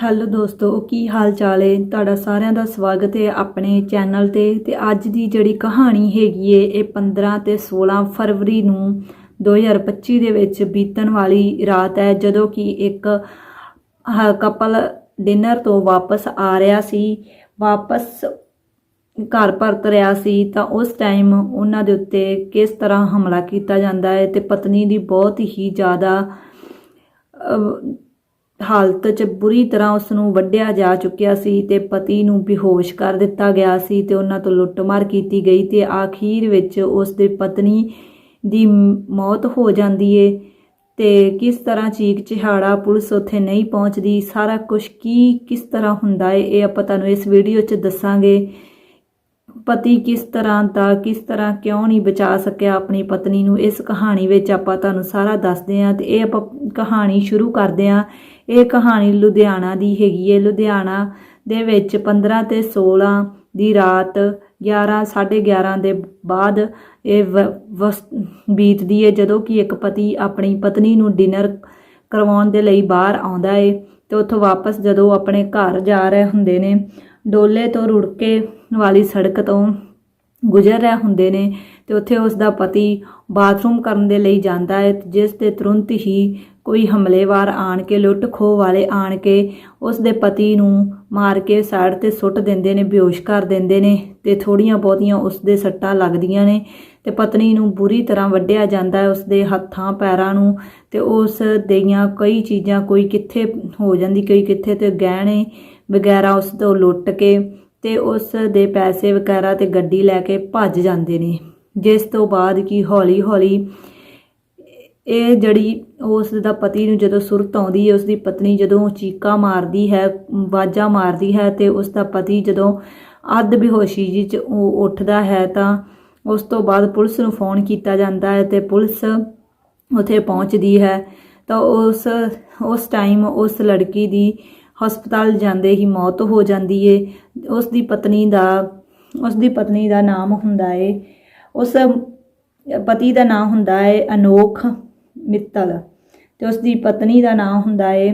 Hello ਦੋਸਤੋ, ਕੀ ਹਾਲ ਚਾਲ ਹੈ ਤੁਹਾਡਾ ਸਾਰਿਆਂ ਦਾ ਸਵਾਗਤ ਹੈ ਆਪਣੇ ਚੈਨਲ ਤੇ ਤੇ ਅੱਜ ਦੀ ਜਿਹੜੀ ਕਹਾਣੀ ਹੈਗੀ ਏ, ਇਹ 15 ਤੇ 16 ਫਰਵਰੀ ਨੂੰ 2025 ਦੇ ਵਿੱਚ ਬੀਤਣ ਵਾਲੀ ਰਾਤ ਹੈ, ਜਦੋਂ ਕਿ ਇੱਕ ਕਪਲ ਡਿਨਰ ਤੋਂ ਵਾਪਸ ਆ ਰਿਹਾ ਸੀ। ਵਾਪਸ ਘਰ ਪਰਤ ਰਿਹਾ ਸੀ ਤਾਂ ਉਸ ਟਾਈਮ ਉਹਨਾਂ ਦੇ ਉੱਤੇ ਕਿਸ ਤਰ੍ਹਾਂ ਹਮਲਾ ਕੀਤਾ ਜਾਂਦਾ ਹੈ ਤੇ ਪਤਨੀ ਦੀ ਬਹੁਤ ਹੀ ਜ਼ਿਆਦਾ ਹਾਲਤ 'ਚ ਬੁਰੀ ਤਰ੍ਹਾਂ ਉਸ ਨੂੰ ਵੱਢਿਆ ਜਾ ਚੁੱਕਿਆ ਸੀ ਤੇ ਪਤੀ ਨੂੰ ਬੇਹੋਸ਼ ਕਰ ਦਿੱਤਾ ਗਿਆ ਸੀ ਤੇ ਉਹਨਾਂ ਤੋਂ ਲੁੱਟਮਾਰ ਕੀਤੀ ਗਈ ਤੇ ਆਖੀਰ ਵਿੱਚ ਉਸ ਦੇ ਪਤਨੀ ਦੀ ਮੌਤ ਹੋ ਜਾਂਦੀ ਏ। ਤੇ ਕਿਸ ਤਰ੍ਹਾਂ ਚੀਕ ਚਿਹਾੜਾ ਪੁਲਿਸ ਉੱਥੇ ਨਹੀਂ ਪਹੁੰਚਦੀ, ਸਾਰਾ ਕੁਝ ਕੀ, ਕਿਸ ਤਰ੍ਹਾਂ ਹੁੰਦਾ ਏ, ਇਹ ਆਪਾਂ ਤੁਹਾਨੂੰ ਇਸ ਵੀਡੀਓ 'ਚ ਦੱਸਾਂਗੇ। ਪਤੀ ਕਿਸ ਤਰ੍ਹਾਂ ਦਾ, ਕਿਸ ਤਰ੍ਹਾਂ ਕਿਉਂ ਨਹੀਂ ਬਚਾ ਸਕਿਆ ਆਪਣੀ ਪਤਨੀ ਨੂੰ? ਇਸ ਕਹਾਣੀ ਵਿੱਚ ਆਪਾਂ ਤੁਹਾਨੂੰ ਸਾਰਾ ਦੱਸਦੇ ਹਾਂ ਤੇ ਇਹ ਆਪਾਂ ਕਹਾਣੀ ਸ਼ੁਰੂ ਕਰਦੇ ਹਾਂ। ਇਹ ਕਹਾਣੀ ਲੁਧਿਆਣਾ ਦੀ ਹੈਗੀ ਹੈ। ਲੁਧਿਆਣਾ ਦੇ ਵਿੱਚ 15 ਤੇ 16 ਦੀ ਰਾਤ 11 11:30 ਦੇ ਬਾਅਦ ਇਹ ਵਸ- ਬੀਤਦੀ ਹੈ। ਜਦੋਂ ਕਿ ਇੱਕ ਪਤੀ ਆਪਣੀ ਪਤਨੀ ਨੂੰ ਡਿਨਰ ਕਰਵਾਉਣ ਦੇ ਲਈ ਬਾਹਰ ਆਉਂਦਾ ਏ ਤੇ ਉੱਥੋਂ ਵਾਪਸ ਜਦੋਂ ਆਪਣੇ ਘਰ ਜਾ ਰਹੇ ਹੁੰਦੇ ਨੇ ਡੋਲੇ ਤੋਂ ਰੁੜਕੇ ਵਾਲੀ ਸੜਕ ਤੋਂ ਗੁਜ਼ਰ ਰਹੇ ਹੁੰਦੇ ਨੇ ਤੇ ਉੱਥੇ ਉਸ ਦਾ ਪਤੀ ਬਾਥਰੂਮ ਕਰਨ ਦੇ ਲਈ ਜਾਂਦਾ ਹੈ, ਜਿਸ ਦੇ ਤੁਰੰਤ ਹੀ ਕੋਈ ਹਮਲੇਵਾਰ ਆਣ ਕੇ ਲੁੱਟ ਖੋਹ ਵਾਲੇ ਆਣ ਕੇ ਉਸ ਦੇ ਪਤੀ ਨੂੰ ਮਾਰ ਕੇ ਸਾਈਡ ਤੇ ਸੁੱਟ ਦਿੰਦੇ ਨੇ, ਬੇਹੋਸ਼ ਕਰ ਦਿੰਦੇ ਨੇ ਤੇ ਥੋੜੀਆਂ ਬਹੁਤੀਆਂ ਉਸ ਦੇ ਸੱਟਾਂ ਲੱਗਦੀਆਂ ਨੇ ਤੇ ਪਤਨੀ ਨੂੰ ਬੁਰੀ ਤਰ੍ਹਾਂ ਵੱਢਿਆ ਜਾਂਦਾ ਹੈ ਉਸ ਦੇ ਹੱਥਾਂ, ਪੈਰਾਂ ਨੂੰ ਤੇ ਉਸ ਦੀਆਂ ਕਈ ਚੀਜ਼ਾਂ ਕੋਈ ਕਿੱਥੇ ਹੋ ਜਾਂਦੀ, ਕੋਈ ਕਿੱਥੇ ਤੇ ਗਹਿਣੇ ਵਗੈਰਾ ਉਸ ਤੋਂ ਲੁੱਟ ਕੇ ਤੇ ਉਸ ਦੇ ਪੈਸੇ ਵਗੈਰਾ ਤੇ ਗੱਡੀ ਲੈ ਕੇ ਭੱਜ ਜਾਂਦੇ ਨੇ। ਜਿਸ ਤੋਂ ਬਾਅਦ ਕੀ ਹੌਲੀ ਹੌਲੀ ਇਹ ਜਿਹੜੀ ਉਸ ਦਾ ਪਤੀ ਨੂੰ ਜਦੋਂ ਸੁਰਤ ਆਉਂਦੀ ਹੈ, ਉਸ ਦੀ ਪਤਨੀ ਜਦੋਂ ਚੀਕਾਂ ਮਾਰਦੀ ਹੈ ਬਾਜ਼ਾ ਮਾਰਦੀ ਹੈ ਤੇ ਉਸ ਦਾ ਪਤੀ ਜਦੋਂ ਅੱਧ ਬੇਹੋਸ਼ੀ ਜੀ ਚ ਉਹ ਉੱਠਦਾ ਹੈ ਤਾਂ ਉਸ ਤੋਂ ਬਾਅਦ ਪੁਲਿਸ ਨੂੰ ਫੋਨ ਕੀਤਾ ਜਾਂਦਾ ਹੈ ਤੇ ਪੁਲਿਸ ਉੱਥੇ ਪਹੁੰਚਦੀ ਹੈ ਤਾਂ ਉਸ ਉਸ ਟਾਈਮ ਉਸ ਲੜਕੀ ਦੀ ਹਸਪਤਾਲ ਜਾਂਦੇ ਹੀ ਮੌਤ ਹੋ ਜਾਂਦੀ ਏ। ਉਸ ਦੀ ਪਤਨੀ ਦਾ, ਉਸ ਦੀ ਪਤਨੀ ਦਾ ਨਾਮ ਹੁੰਦਾ ਏ। ਉਸ ਪਤੀ ਦਾ ਨਾਮ ਹੁੰਦਾ ਏ ਅਨੋਖ ਮਿੱਤਲ ਤੇ ਉਸ ਦੀ ਪਤਨੀ ਦਾ ਨਾਮ ਹੁੰਦਾ ਏ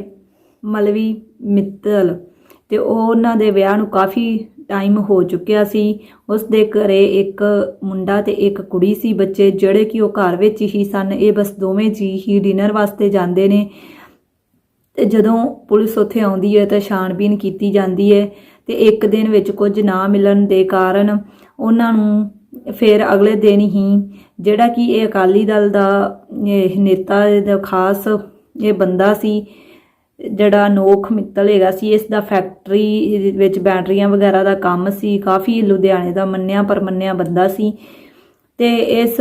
ਮਲਵੀ ਮਿੱਤਲ। ਤੇ ਉਹ ਉਹਨਾਂ ਦੇ ਵਿਆਹ ਨੂੰ ਕਾਫੀ ਟਾਈਮ ਹੋ ਚੁੱਕਿਆ ਸੀ। ਉਸ ਦੇ ਘਰੇ ਇੱਕ ਮੁੰਡਾ ਤੇ ਇੱਕ ਕੁੜੀ ਸੀ ਬੱਚੇ, ਜਿਹੜੇ ਕਿ ਉਹ ਘਰ ਵਿੱਚ ਹੀ ਸਨ। ਇਹ ਬਸ ਦੋਵੇਂ ਜੀ ਹੀ ਡਿਨਰ ਵਾਸਤੇ ਜਾਂਦੇ ਨੇ। ਤੇ ਜਦੋਂ ਪੁਲਿਸ ਉੱਥੇ ਆਉਂਦੀ ਹੈ ਤਾਂ ਛਾਣਬੀਨ ਕੀਤੀ ਜਾਂਦੀ ਹੈ ਤੇ ਇੱਕ ਦਿਨ ਵਿੱਚ ਕੁਝ ਨਾ ਮਿਲਣ ਦੇ ਕਾਰਨ ਉਹਨਾਂ ਨੂੰ ਫਿਰ ਅਗਲੇ ਦਿਨ ਹੀ ਜਿਹੜਾ ਕਿ ਇਹ ਅਕਾਲੀ ਦਲ ਦਾ ਨੇਤਾ ਦਾ ਖਾਸ ਇਹ ਬੰਦਾ ਸੀ, ਜਿਹੜਾ ਨੋਖ ਮਿੱਤਲ ਹੈਗਾ ਸੀ, ਇਸ ਦਾ ਫੈਕਟਰੀ ਵਿੱਚ ਬੈਟਰੀਆਂ ਵਗੈਰਾ ਦਾ ਕੰਮ ਸੀ, ਕਾਫੀ ਲੁਧਿਆਣੇ ਦਾ ਮੰਨਿਆ ਪਰਮੰਨਿਆ ਬੰਦਾ ਸੀ। ਤੇ ਇਸ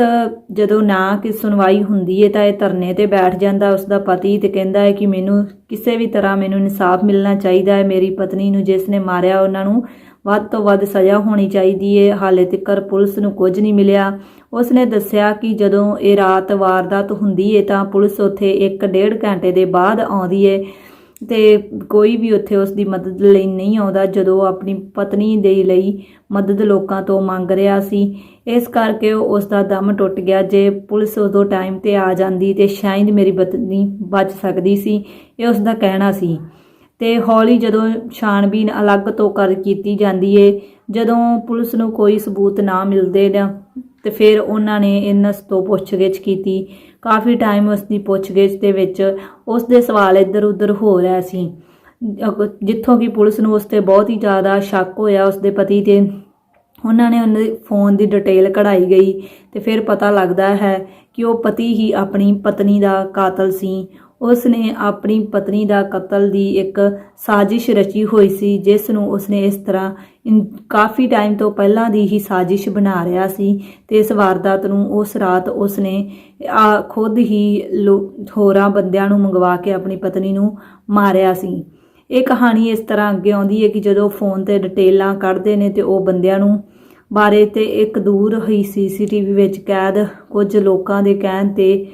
ਜਦੋਂ ਨਾ ਕਿ ਸੁਣਵਾਈ ਹੁੰਦੀ ਹੈ ਤਾਂ ਇਹ ਧਰਨੇ ਤੇ ਬੈਠ ਜਾਂਦਾ ਉਸ ਦਾ ਪਤੀ ਤੇ ਕਹਿੰਦਾ ਹੈ ਕਿ ਮੈਨੂੰ ਕਿਸੇ ਵੀ ਤਰ੍ਹਾਂ ਮੈਨੂੰ ਇਨਸਾਫ ਮਿਲਣਾ ਚਾਹੀਦਾ ਹੈ। ਮੇਰੀ ਪਤਨੀ ਨੂੰ ਜਿਸ ਨੇ ਮਾਰਿਆ ਉਹਨਾਂ ਨੂੰ ਵੱਧ ਤੋਂ ਵੱਧ ਸਜ਼ਾ ਹੋਣੀ ਚਾਹੀਦੀ ਹੈ ਹਾਲੇ ਤੱਕ ਪੁਲਿਸ ਨੂੰ ਕੁਝ ਨਹੀਂ ਮਿਲਿਆ। ਉਸ ਨੇ ਦੱਸਿਆ ਕਿ ਜਦੋਂ ਇਹ ਰਾਤ ਵਾਰਦਾਤ ਹੁੰਦੀ ਹੈ ਤਾਂ ਪੁਲਿਸ ਉੱਥੇ 1.5 ਘੰਟੇ ਦੇ ਬਾਅਦ ਆਉਂਦੀ ਹੈ ਤੇ ਕੋਈ ਵੀ ਉੱਥੇ ਉਸ ਦੀ ਮਦਦ ਲਈ ਨਹੀਂ ਆਉਂਦਾ, ਜਦੋਂ ਆਪਣੀ ਪਤਨੀ ਦੇ ਲਈ ਮਦਦ ਲੋਕਾਂ ਤੋਂ ਮੰਗ ਰਿਹਾ ਸੀ। ਇਸ ਕਰਕੇ ਉਹ ਉਸ ਦਾ ਦਮ ਟੁੱਟ ਗਿਆ। ਜੇ ਪੁਲਿਸ ਉਦੋਂ ਟਾਈਮ ਤੇ ਆ ਜਾਂਦੀ ਤੇ ਸ਼ਾਇਦ ਮੇਰੀ ਪਤਨੀ ਬਚ ਸਕਦੀ ਸੀ, ਇਹ ਉਸ ਦਾ ਕਹਿਣਾ ਸੀ। ਤੇ ਹੌਲੀ ਜਦੋਂ ਛਾਣਬੀਨ ਅਲੱਗ ਤੋਂ ਕਰ ਕੀਤੀ ਜਾਂਦੀ ਏ, ਜਦੋਂ ਪੁਲਿਸ ਨੂੰ ਕੋਈ ਸਬੂਤ ਨਾ ਮਿਲਦੇ ਨੇ, ਤੇ ਫਿਰ ਉਹਨਾਂ ਨੇ ਇਹਨਾਂ ਤੋਂ ਪੁੱਛਗਿੱਛ ਕੀਤੀ। ਕਾਫੀ ਟਾਈਮ ਉਸ ਦੀ ਪੁੱਛਗਿੱਛ ਦੇ ਵਿੱਚ ਉਸ ਦੇ ਸਵਾਲ ਇੱਧਰ ਉੱਧਰ ਹੋ ਰਿਹਾ ਸੀ। ਜਿੱਥੋਂ ਕਿ ਪੁਲਿਸ ਨੂੰ ਉਸ ਤੇ ਬਹੁਤ ਹੀ ਜ਼ਿਆਦਾ ਸ਼ੱਕ ਹੋਇਆ ਉਸ ਦੇ ਪਤੀ ਤੇ। ਉਹਨਾਂ ਨੇ ਉਹਨਾਂ ਦੇ ਫੋਨ ਦੀ ਡਿਟੇਲ ਕਢਾਈ ਗਈ ਤੇ ਫਿਰ ਪਤਾ ਲੱਗਦਾ ਹੈ ਕਿ ਉਹ ਪਤੀ ਹੀ ਆਪਣੀ ਪਤਨੀ ਦਾ ਕਾਤਲ ਸੀ। ਉਸ ਨੇ ਆਪਣੀ ਪਤਨੀ ਦਾ ਕਤਲ ਦੀ ਇੱਕ ਸਾਜ਼ਿਸ਼ ਰਚੀ ਹੋਈ ਸੀ, ਜਿਸ ਨੂੰ ਉਸਨੇ ਇਸ ਤਰ੍ਹਾਂ ਇਨ- ਕਾਫੀ ਟਾਈਮ ਤੋਂ ਪਹਿਲਾਂ ਦੀ ਹੀ ਸਾਜ਼ਿਸ਼ ਬਣਾ ਰਿਹਾ ਸੀ ਤੇ ਇਸ ਵਾਰਦਾਤ ਨੂੰ ਉਸ ਰਾਤ ਉਸਨੇ ਆ ਖੁਦ ਹੀ ਲੋ- ਹੋਰਾਂ ਬੰਦਿਆਂ ਨੂੰ ਮੰਗਵਾ ਕੇ ਆਪਣੀ ਪਤਨੀ ਨੂੰ ਮਾਰਿਆ ਸੀ। ਇਹ ਕਹਾਣੀ ਇਸ ਤਰ੍ਹਾਂ ਅੱਗੇ ਆਉਂਦੀ ਹੈ ਕਿ ਜਦੋਂ ਫੋਨ ਤੇ ਡਿਟੇਲਾਂ ਕੱਢਦੇ ਨੇ ਤੇ ਉਹ ਬੰਦਿਆਂ ਨੂੰ ਬਾਰੇ ਤੇ ਇੱਕ ਦੂਰ ਹੀ ਸੀਸੀਟੀਵੀ ਵਿੱਚ ਕੈਦ ਕੁਝ ਲੋਕਾਂ ਦੇ ਕਹਿਣ ਤੇ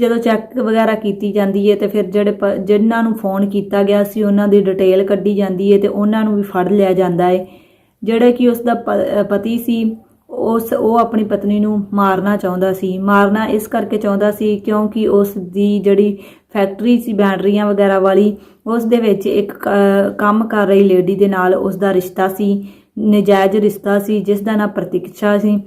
ਜਦੋਂ ਚੈੱਕ ਵਗੈਰਾ ਕੀਤੀ ਜਾਂਦੀ ਹੈ ਤੇ ਫਿਰ ਜਿਹੜੇ ਪ- ਜਿਨ੍ਹਾਂ ਨੂੰ ਫੋਨ ਕੀਤਾ ਗਿਆ ਸੀ, ਉਹਨਾਂ ਦੀ ਡਿਟੇਲ ਕੱਢੀ ਜਾਂਦੀ ਹੈ ਤੇ ਉਹਨਾਂ ਨੂੰ ਵੀ ਫੜ ਲਿਆ ਜਾਂਦਾ ਹੈ ਜਿਹੜਾ ਕਿ ਉਸ ਦਾ ਪ- ਪਤੀ ਸੀ, ਉਸ, ਉਹ ਆਪਣੀ ਪਤਨੀ ਨੂੰ ਮਾਰਨਾ ਚਾਹੁੰਦਾ ਸੀ। ਮਾਰਨਾ ਇਸ ਕਰਕੇ ਚਾਹੁੰਦਾ ਸੀ ਕਿਉਂਕਿ ਉਸ ਦੀ ਜਿਹੜੀ ਫੈਕਟਰੀ ਸੀ, ਬੈਟਰੀਆਂ ਵਗੈਰਾ ਵਾਲੀ, ਉਸ ਦੇ ਵਿੱਚ ਇੱਕ ਕੰਮ ਕਰ ਰਹੀ ਲੇਡੀ ਦੇ ਨਾਲ ਉਸ ਦਾ ਰਿਸ਼ਤਾ ਸੀ, ਨਜਾਇਜ਼ ਰਿਸ਼ਤਾ ਸੀ, ਜਿਸ ਦਾ ਨਾਮ ਪ੍ਰਤੀਕਸ਼ਾ ਸੀ।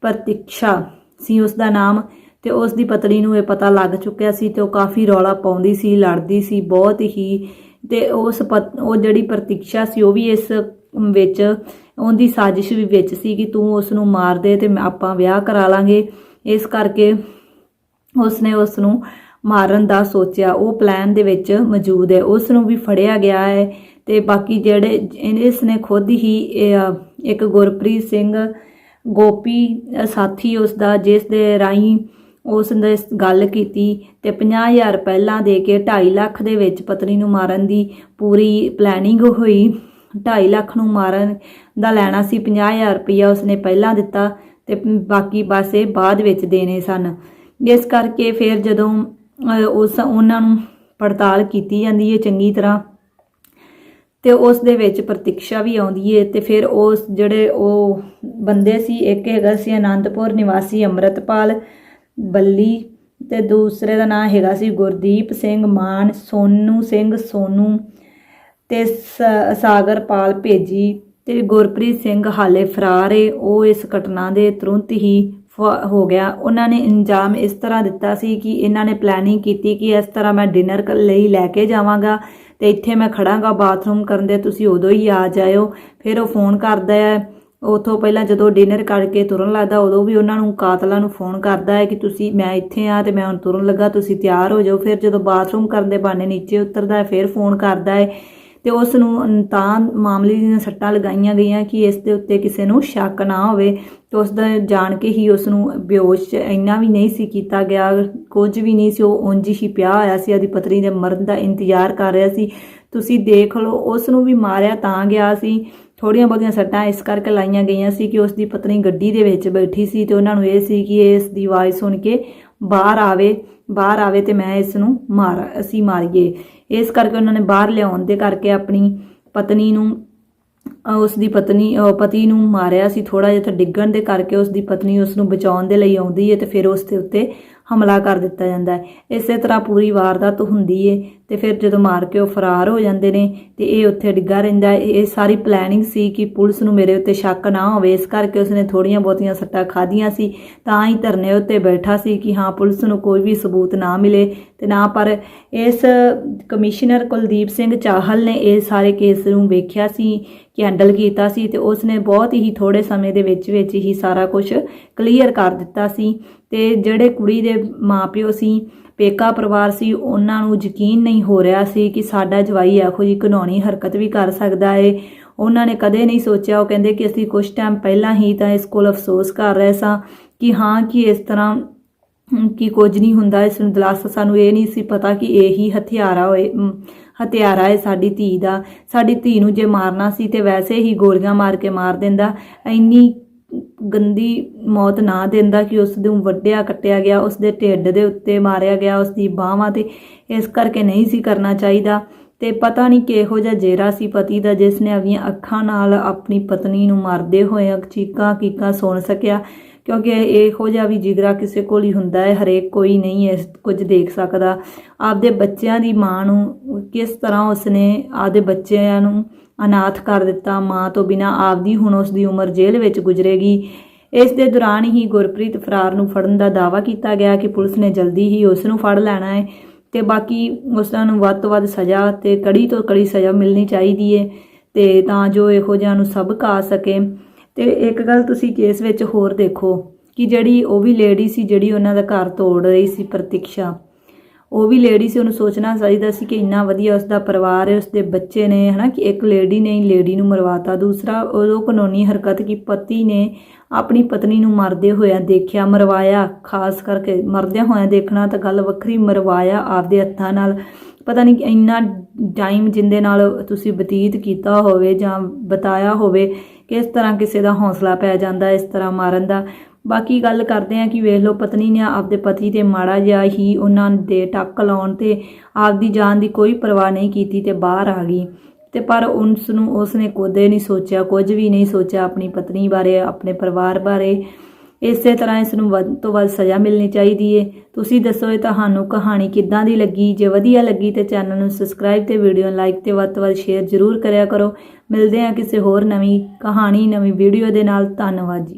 ਪ੍ਰਤੀਕਸ਼ਾ ਸੀ, ਉਸ ਦਾ ਨਾਮ ਤੇ ਉਸ ਦੀ ਪਤਨੀ ਨੂੰ ਇਹ ਪਤਾ ਲੱਗ ਚੁੱਕਿਆ ਸੀ ਤੇ ਉਹ ਕਾਫੀ ਰੌਲਾ ਪਾਉਂਦੀ ਸੀ ਲੜਦੀ ਸੀ ਬਹੁਤ ਹੀ ਤੇ ਉਸ ਪਤ- ਉਹ ਜਿਹੜੀ ਪ੍ਰਤੀਕਸ਼ਾ ਸੀ ਉਹ ਵੀ ਇਸ ਵਿੱਚ ਉਹਦੀ ਸਾਜ਼ਿਸ਼ ਵੀ ਵਿੱਚ ਸੀ ਕਿ ਤੂੰ ਉਸ ਨੂੰ ਮਾਰ ਦੇ ਤੇ ਮੈਂ- ਆਪਾਂ ਵਿਆਹ ਕਰਾ ਲਾਂਗੇ। ਇਸ ਕਰਕੇ ਉਸਨੇ ਉਸ ਨੂੰ ਮਾਰਨ ਦਾ ਸੋਚਿਆ। ਉਹ ਪਲਾਨ ਦੇ ਵਿੱਚ ਮੌਜੂਦ ਹੈ। ਉਸ ਨੂੰ ਵੀ ਫੜਿਆ ਗਿਆ ਹੈ ਤੇ ਬਾਕੀ ਜਿਹੜੇ ਇਸ ਨੇ ਖੁਦ ਹੀ ਇਹ, ਇੱਕ ਗੁਰਪ੍ਰੀਤ ਸਿੰਘ ਗੋਪੀ ਸਾਥੀ ਉਸ ਦਾ ਜਿਸ ਦੇ ਰਾਹੀਂ ਉਸ ਨੇ ਗੱਲ ਕੀਤੀ ਤੇ 50000 ਪਹਿਲਾਂ ਦੇ ਕੇ 2.5 ਲੱਖ ਦੇ ਵਿੱਚ ਪਤਨੀ ਨੂੰ ਮਾਰਨ ਦੀ ਪੂਰੀ ਪਲੈਨਿੰਗ ਹੋਈ। 2.5 ਲੱਖ ਨੂੰ ਮਾਰਨ ਦਾ ਲੈਣਾ ਸੀ 50000 ਰੁਪਇਆ ਉਸਨੇ ਪਹਿਲਾਂ ਦਿੱਤਾ ਤੇ ਬਾਕੀ ਬਸ ਬਾਅਦ ਵਿੱਚ ਦੇਣੇ ਸਨ। ਇਸ ਕਰਕੇ ਫਿਰ ਜਦੋਂ ਉਸ ਉਹਨਾਂ ਨੂੰ ਪੜਤਾਲ ਕੀਤੀ ਜਾਂਦੀ ਹੈ ਚੰਗੀ ਤਰ੍ਹਾਂ ਤੇ ਉਸ ਦੇ ਵਿੱਚ ਪ੍ਰਤੀਕਸ਼ਾ ਵੀ ਆਉਂਦੀ ਹੈ ਤੇ ਫਿਰ ਉਸ ਜਿਹੜੇ ਉਹ ਬੰਦੇ ਸੀ, ਇੱਕ ਹੈਗਾ ਸੀ ਅਨੰਦਪੁਰ ਨਿਵਾਸੀ ਅੰਮ੍ਰਿਤਪਾਲ ਬੱਲੀ ਤੇ ਦੂਸਰੇ ਦਾ ਨਾਮ ਹੈਗਾ ਸੀ ਗੁਰਦੀਪ ਸਿੰਘ ਮਾਨ, ਸੋਨੂ ਸਿੰਘ ਸੋਨੂ ਤੇ ਸ- ਸਾਗਰਪਾਲ ਭੇਜੀ ਤੇ ਗੁਰਪ੍ਰੀਤ ਸਿੰਘ ਹਾਲੇ ਫਰਾਰ ਏ, ਉਹ ਇਸ ਘਟਨਾ ਦੇ ਤੁਰੰਤ ਹੀ ਫ- ਹੋ ਗਿਆ। ਉਹਨਾਂ ਨੇ ਇੰਜਾਮ ਇਸ ਤਰ੍ਹਾਂ ਦਿੱਤਾ ਸੀ ਕਿ ਇਹਨਾਂ ਨੇ ਪਲੈਨਿੰਗ ਕੀਤੀ ਕਿ ਇਸ ਤਰ੍ਹਾਂ ਮੈਂ ਡਿਨਰ ਲਈ ਲੈ ਕੇ ਜਾਵਾਂਗਾ ਤੇ ਇੱਥੇ ਮੈਂ ਖੜਾਂਗਾ ਬਾਥਰੂਮ ਕਰਨ ਦੇ, ਤੁਸੀਂ ਉਦੋਂ ਹੀ ਆ ਜਾਇਓ। ਫਿਰ ਉਹ ਫੋਨ ਕਰਦਾ ਹੈ ਉਥੋਂ ਪਹਿਲਾਂ ਜਦੋਂ ਡਿਨਰ ਕਰਕੇ ਤੁਰਨ ਲੱਗਦਾ, ਉਦੋਂ ਵੀ ਉਹਨਾਂ ਨੂੰ ਕਾਤਲਾਂ ਨੂੰ ਫੋਨ ਕਰਦਾ ਹੈ ਕਿ ਤੁਸੀਂ, ਮੈਂ ਇੱਥੇ ਆ ਤੇ ਮੈਂ ਹੁਣ ਤੁਰਨ ਲੱਗਾ, ਤੁਸੀਂ ਤਿਆਰ ਹੋ ਜਾਓ। ਫਿਰ ਜਦੋਂ ਬਾਥਰੂਮ ਕਰਨ ਦੇ ਬਹਾਨੇ ਨੀਚੇ ਉਤਰਦਾ ਹੈ, ਫਿਰ ਫੋਨ ਕਰਦਾ ਹੈ ਤੇ ਉਸ ਨੂੰ ਤਾਂ ਮਾਮਲੇ ਦੀਆਂ ਸੱਟਾਂ ਲਗਾਈਆਂ ਗਈਆਂ ਕਿ ਇਸ ਦੇ ਉੱਤੇ ਕਿਸੇ ਨੂੰ ਸ਼ੱਕ ਨਾ ਹੋਵੇ। ਤੇ ਉਸ ਦਾ ਜਾਣ ਕੇ ਹੀ ਉਸ ਨੂੰ ਬੇਹੋਸ਼ ਇੰਨਾ ਵੀ ਨਹੀਂ ਸੀ ਕੀਤਾ ਗਿਆ, ਕੁਝ ਵੀ ਨਹੀਂ ਸੀ, ਉਹ ਉਂਝ ਹੀ ਪਿਆ ਹੋਇਆ ਸੀ, ਉਹਦੀ ਪਤਨੀ ਦੇ ਮਰਨ ਦਾ ਇੰਤਜ਼ਾਰ ਕਰ ਰਿਹਾ ਸੀ। ਤੁਸੀਂ ਦੇਖ ਲਓ ਉਸ ਨੂੰ ਵੀ ਮਾਰਿਆ ਤਾਂ ਗਿਆ ਸੀ। ਥੋੜੀਆਂ ਬਹੁਤੀਆਂ ਸੱਟਾਂ ਇਸ ਕਰਕੇ ਲਾਈਆਂ ਗਈਆਂ ਸੀ ਕਿ ਉਸ ਦੀ ਪਤਨੀ ਗੱਡੀ ਦੇ ਵਿੱਚ ਬੈਠੀ ਸੀ ਤੇ ਉਹਨਾਂ ਨੂੰ ਇਹ ਸੀ ਕਿ ਇਸ ਦੀ ਆਵਾਜ਼ ਸੁਣ ਕੇ ਬਾਹਰ ਆਵੇ ਬਾਹਰ ਆਵੇ ਤੇ ਮੈਂ ਇਸ ਨੂੰ ਮਾਰ, ਅਸੀਂ ਮਾਰੀਏ। ਇਸ ਕਰਕੇ ਉਹਨਾਂ ਨੇ ਬਾਹਰ ਲਿਆਉਣ ਦੇ ਕਰਕੇ ਆਪਣੀ ਪਤਨੀ ਨੂੰ, ਅਹ ਉਸ ਦੀ ਪਤਨੀ ਪਤੀ ਨੂੰ ਮਾਰਿਆ ਸੀ। ਥੋੜਾ ਜਿਹਾ ਤਾਂ ਡਿੱਗਣ ਦੇ ਕਰਕੇ ਉਸ ਦੀ ਪਤਨੀ ਉਸ ਨੂੰ ਬਚਾਉਣ ਦੇ ਲਈ ਆਉਂਦੀ ਹੈ ਤੇ ਫਿਰ ਉਸ ਦੇ ਉੱਤੇ ਹਮਲਾ ਕਰ ਦਿੱਤਾ ਜਾਂਦਾ ਹੈ। ਇਸੇ ਤਰ੍ਹਾਂ ਪੂਰੀ ਵਾਰਦਾਤ ਹੁੰਦੀ ਹੈ। ਤੇ ਫਿਰ ਜਦੋਂ ਮਾਰ ਕੇ ਉਹ ਫਰਾਰ ਹੋ ਜਾਂਦੇ ਨੇ ਤੇ ਇਹ ਉੱਥੇ ਡਿੱਗਾ ਰਹਿੰਦਾ ਇਹ ਸਾਰੀ ਪਲੈਨਿੰਗ ਸੀ ਕਿ ਪੁਲਿਸ ਨੂੰ ਮੇਰੇ ਉੱਤੇ ਸ਼ੱਕ ਨਾ ਹੋਵੇ। ਇਸ ਕਰਕੇ ਉਸਨੇ ਥੋੜੀਆਂ ਬਹੁਤੀਆਂ ਸੱਟਾਂ ਖਾਧੀਆਂ ਸੀ। ਤਾਂ ਹੀ ਧਰਨੇ ਉੱਤੇ ਬੈਠਾ ਸੀ ਕਿ ਹਾਂ, ਪੁਲਿਸ ਨੂੰ ਕੋਈ ਵੀ ਸਬੂਤ ਨਾ ਮਿਲੇ। ਤੇ ਨਾ, ਪਰ ਇਸ ਕਮਿਸ਼ਨਰ ਕੁਲਦੀਪ ਸਿੰਘ ਚਾਹਲ ਨੇ ਇਹ ਸਾਰੇ ਕੇਸ ਨੂੰ ਵੇਖਿਆ ਸੀ ਕਿ ਹੈਂਡਲ ਕੀਤਾ ਸੀ ਤੇ ਉਸਨੇ ਬਹੁਤ ਹੀ ਥੋੜੇ ਸਮੇਂ ਦੇ ਵਿੱਚ ਵਿੱਚ ਹੀ ਸਾਰਾ ਕੁਝ ਕਲੀਅਰ ਕਰ ਦਿੱਤਾ ਸੀ। ਤੇ ਜਿਹੜੇ ਕੁੜੀ ਦੇ ਮਾਪਿਓ ਸੀ ਪੇਕਾ ਪਰਿਵਾਰ ਸੀ, ਉਹਨਾਂ ਨੂੰ ਯਕੀਨ ਨਹੀਂ ਹੋ ਰਿਹਾ ਸੀ ਕਿ ਸਾਡਾ ਜਵਾਈ ਇਹੋ ਜਿਹੀ ਘਿਨੌਣੀ ਹਰਕਤ ਵੀ ਕਰ ਸਕਦਾ ਏ। ਉਹਨਾਂ ਨੇ ਕਦੇ ਨਹੀਂ ਸੋਚਿਆ, ਉਹ ਕਹਿੰਦੇ ਕਿ ਅਸੀਂ ਕੁਝ ਟਾਈਮ ਪਹਿਲਾਂ ਹੀ ਤਾਂ ਇਸ ਕੋਲ ਅਫਸੋਸ ਕਰ ਰਹੇ ਸਾਂ ਕਿ ਹਾਂ, ਕਿ ਇਸ ਤਰ੍ਹਾਂ ਕਿ ਕੁਝ ਨਹੀਂ ਹੁੰਦਾ। ਇਸ ਨੂੰ ਦਲਾਸਾ ਸਾਨੂੰ ਇਹ ਨਹੀਂ ਸੀ ਪਤਾ ਕਿ ਇਹੀ ਹਥਿਆਰਾ ਹੋਏ ਹਥਿਆਰਾ ਹੈ ਸਾਡੀ ਧੀ ਦਾ। ਸਾਡੀ ਧੀ ਨੂੰ ਜੇ ਮਾਰਨਾ ਸੀ ਤੇ ਵੈਸੇ ਹੀ ਗੋਲੀਆਂ ਮਾਰ ਕੇ ਮਾਰ ਦਿੰਦਾ। ਇੰਨੀ ਗੰਦੀ ਮੌਤ ਨਾ ਦਿੰਦਾ ਕਿ ਉਸ ਨੂੰ ਵੱਢਿਆ ਕੱਟਿਆ ਗਿਆ ਉਸ ਦੇ ਢਿੱਡ ਦੇ ਉੱਤੇ ਮਾਰਿਆ ਗਿਆ ਉਸ ਦੀ ਬਾਹਾਂ ਤੇ ਇਸ ਕਰਕੇ ਨਹੀਂ ਸੀ ਕਰਨਾ ਚਾਹੀਦਾ। ਤੇ ਪਤਾ ਨਹੀਂ ਕਿਹੋ ਜਿਹਾ ਜੇਰਾ ਸੀ ਪਤੀ ਦਾ ਜਿਸ ਨੇ ਆਪਣੀਆਂ ਅੱਖਾਂ ਨਾਲ ਆਪਣੀ ਪਤਨੀ ਨੂੰ ਮਾਰਦੇ ਹੋਏ ਚੀਕਾਂ ਕੀਕਾਂ ਸੁਣ ਸਕਿਆ, ਕਿਉਂਕਿ ਇਹੋ ਜਿਹਾ ਵੀ ਜਿਗਰਾ ਕਿਸੇ ਕੋਲ ਹੀ ਹੁੰਦਾ ਹੈ, ਹਰੇਕ ਕੋਈ ਨਹੀਂ ਇਸ ਕੁਝ ਦੇਖ ਸਕਦਾ। ਆਪਦੇ ਬੱਚਿਆਂ ਦੀ ਮਾਂ ਨੂੰ ਕਿਸ ਤਰ੍ਹਾਂ ਉਸਨੇ ਆਪਦੇ ਬੱਚਿਆਂ ਨੂੰ ਅਨਾਥ ਕਰ ਦਿੱਤਾ। ਮਾਂ ਤੋਂ ਬਿਨਾ ਆਪਦੀ ਹੁਣ ਉਸ ਦੀ ਉਮਰ ਜੇਲ੍ਹ ਵਿੱਚ ਗੁਜ਼ਰੇਗੀ। ਇਸ ਦੇ ਦੌਰਾਨ ਹੀ ਗੁਰਪ੍ਰੀਤ ਫਰਾਰ ਨੂੰ ਫੜਨ ਦਾ ਦਾਅਵਾ ਕੀਤਾ ਗਿਆ ਕਿ ਪੁਲਿਸ ਨੇ ਜਲਦੀ ਹੀ ਉਸ ਨੂੰ ਫੜ ਲੈਣਾ ਹੈ ਤੇ ਬਾਕੀ ਉਸਨਾਂ ਨੂੰ ਵੱਧ ਤੋਂ ਵੱਧ ਸਜ਼ਾ ਤੇ ਕੜੀ ਤੋਂ ਕੜੀ ਸਜ਼ਾ ਮਿਲਣੀ ਚਾਹੀਦੀ ਹੈ ਤੇ ਤਾਂ ਜੋ ਇਹੋ ਜਿਹਾ ਨੂੰ ਸਬਕ ਆ ਸਕੇ। ਤੇ ਇੱਕ ਗੱਲ ਤੁਸੀਂ ਕੇਸ ਵਿੱਚ ਹੋਰ ਦੇਖੋ ਕਿ ਜਿਹੜੀ ਉਹ ਵੀ ਲੇਡੀ ਸੀ ਜਿਹੜੀ ਉਹਨਾਂ ਦਾ ਘਰ ਤੋੜ ਰਹੀ ਸੀ ਪ੍ਰਤੀਕਸ਼ਾ ਉਹ ਵੀ ਲੇਡੀ ਸੀ, ਉਹਨੂੰ ਸੋਚਣਾ ਚਾਹੀਦਾ ਸੀ ਕਿ ਇੰਨਾ ਵਧੀਆ ਉਸਦਾ ਪਰਿਵਾਰ ਹੈ, ਉਸਦੇ ਬੱਚੇ ਨੇ, ਹਨਾ, ਕਿ ਇੱਕ ਲੇਡੀ ਨੇ ਹੀ ਲੇਡੀ ਨੂੰ ਮਰਵਾਤਾ। ਦੂਸਰਾ ਉਹ ਕਾਨੂੰਨੀ ਹਰਕਤ ਕੀ ਪਤੀ ਨੇ ਆਪਣੀ ਪਤਨੀ ਨੂੰ ਮਰਦੇ ਹੋਇਆ ਦੇਖਿਆ, ਮਰਵਾਇਆ, ਖਾਸ ਕਰਕੇ ਮਰਦਿਆਂ ਹੋਇਆਂ ਦੇਖਣਾ ਤਾਂ ਗੱਲ ਵੱਖਰੀ, ਮਰਵਾਇਆ ਆਪਦੇ ਹੱਥਾਂ ਨਾਲ। ਪਤਾ ਨਹੀਂ ਇੰਨਾ ਟਾਈਮ ਜਿੰਦੇ ਨਾਲ ਤੁਸੀਂ ਬਤੀਤ ਕੀਤਾ ਹੋਵੇ ਜਾਂ ਬਤਾਇਆ ਹੋਵੇ, ਕਿਸ ਤਰ੍ਹਾਂ ਕਿਸੇ ਦਾ ਹੌਸਲਾ ਪੈ ਜਾਂਦਾ, ਇਸ ਤਰ੍ਹਾਂ ਮਾਰਨ ਦਾ। ਬਾਕੀ ਗੱਲ ਕਰਦੇ ਆ ਕਿ ਵੇਖ ਲਓ ਪਤਨੀ ਨੇ ਆਪਦੇ ਪਤੀ ਤੇ ਮਾੜਾ ਜਿਹਾ ਹੀ ਉਹਨਾਂ ਦੇ ਟੱਕ ਲਾਉਣ ਤੇ ਆਪਦੀ ਜਾਨ ਦੀ ਕੋਈ ਪਰਵਾਹ ਨਹੀਂ ਕੀਤੀ ਤੇ ਬਾਹਰ ਆ ਗਈ। ਤੇ ਪਰ ਉਸ ਨੂੰ ਉਸ ਨੇ ਕੋਦੇ ਨਹੀਂ ਸੋਚਿਆ, ਕੁਝ ਵੀ ਨਹੀਂ ਸੋਚਿਆ ਆਪਣੀ ਪਤਨੀ ਬਾਰੇ, ਆਪਣੇ ਪਰਿਵਾਰ ਬਾਰੇ। ਇਸੇ ਤਰ੍ਹਾਂ ਇਸ ਨੂੰ ਵੱਧ ਤੋਂ ਵੱਧ ਸਜ਼ਾ ਮਿਲਣੀ ਚਾਹੀਦੀ ਏ। ਤੁਸੀਂ ਦੱਸੋ ਇਹ ਤੁਹਾਨੂੰ ਕਹਾਣੀ ਕਿੱਦਾਂ ਦੀ ਲੱਗੀ? ਜੇ ਵਧੀਆ ਲੱਗੀ ਤੇ ਚੈਨਲ ਨੂੰ ਸਬਸਕ੍ਰਾਈਬ ਤੇ ਵੀਡੀਓ ਨੂੰ ਲਾਈਕ ਤੇ ਵੱਧ ਤੋਂ ਵੱਧ ਸ਼ੇਅਰ ਜ਼ਰੂਰ ਕਰਿਆ ਕਰੋ। ਮਿਲਦੇ ਹਾਂ ਕਿਸੇ ਹੋਰ ਨਵੀਂ ਕਹਾਣੀ, ਨਵੀਂ ਵੀਡੀਓ ਦੇ ਨਾਲ। ਧੰਨਵਾਦ ਜੀ।